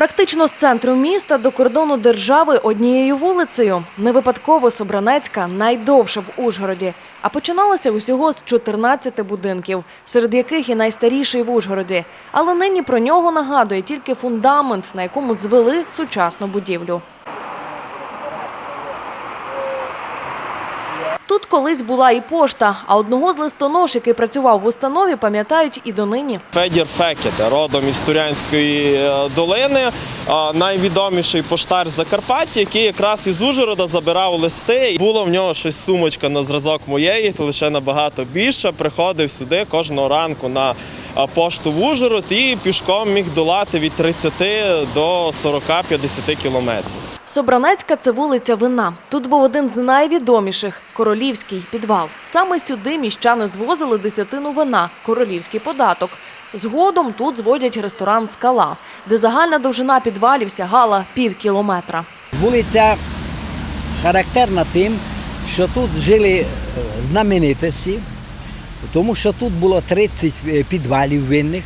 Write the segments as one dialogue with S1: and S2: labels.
S1: Практично з центру міста до кордону держави однією вулицею. Не випадково Собранецька найдовша в Ужгороді. А починалася усього з 14 будинків, серед яких і найстаріший в Ужгороді. Але нині про нього нагадує тільки фундамент, на якому звели сучасну будівлю. Тут колись була і пошта, а одного з листонож, який працював в установі, пам'ятають і донині.
S2: Федір Фекет, родом із Турянської е, долини, е, найвідоміший поштар Закарпаття, який якраз із Ужгорода забирав листи. Було в нього щось сумочка на зразок моєї, лише набагато більше. Приходив сюди кожного ранку на е, пошту в Ужгород і пішком міг долати від 30 до 40-50 кілометрів.
S1: Собранецька це вулиця Вина. Тут був один з найвідоміших королівський підвал. Саме сюди міщани звозили десятину вина, королівський податок. Згодом тут зводять ресторан Скала, де загальна довжина підвалів сягала пів кілометра.
S3: Вулиця характерна тим, що тут жили е, знаменитості, тому що тут було 30 підвалів винних.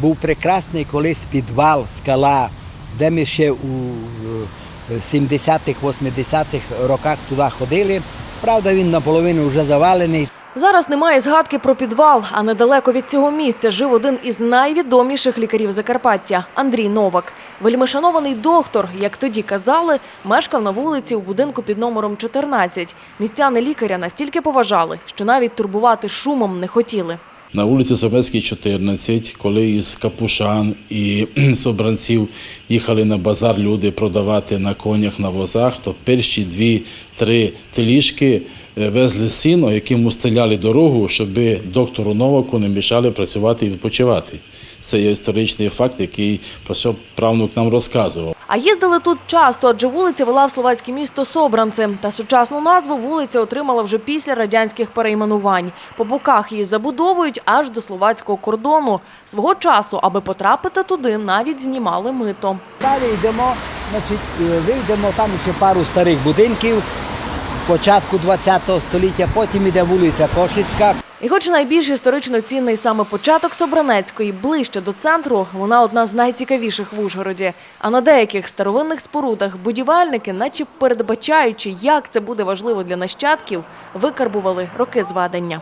S3: Був прекрасний колись підвал скала, де ми ще у е, 70-х, 80-х роках туди ходили. Правда, він наполовину вже завалений.
S1: Зараз немає згадки про підвал, а недалеко від цього місця жив один із найвідоміших лікарів Закарпаття Андрій Новак. Вельмишанований доктор, як тоді казали, мешкав на вулиці у будинку під номером 14. Містяни лікаря настільки поважали, що навіть турбувати шумом не хотіли.
S4: На вулиці Собецькій, 14, коли із Капушан і Собранців їхали на базар люди продавати на конях на возах, то перші дві-три теліжки е, везли сіно, яким устеляли дорогу, щоб доктору Новаку не мішали працювати і відпочивати. Це є історичний факт, який про що правнук нам розказував.
S1: А їздили тут часто, адже вулиця вела в словацьке місто Собранце. Та сучасну назву вулиця отримала вже після радянських перейменувань. По боках її забудовують аж до словацького кордону. Свого часу, аби потрапити туди, навіть знімали мито.
S3: Далі йдемо, значить, е, вийдемо там ще пару старих будинків початку ХХ століття, потім іде вулиця Кошицька.
S1: І хоч найбільш історично цінний саме початок Собранецької, ближче до центру, вона одна з найцікавіших в Ужгороді. А на деяких старовинних спорудах будівельники, наче передбачаючи, як це буде важливо для нащадків, викарбували роки зведення.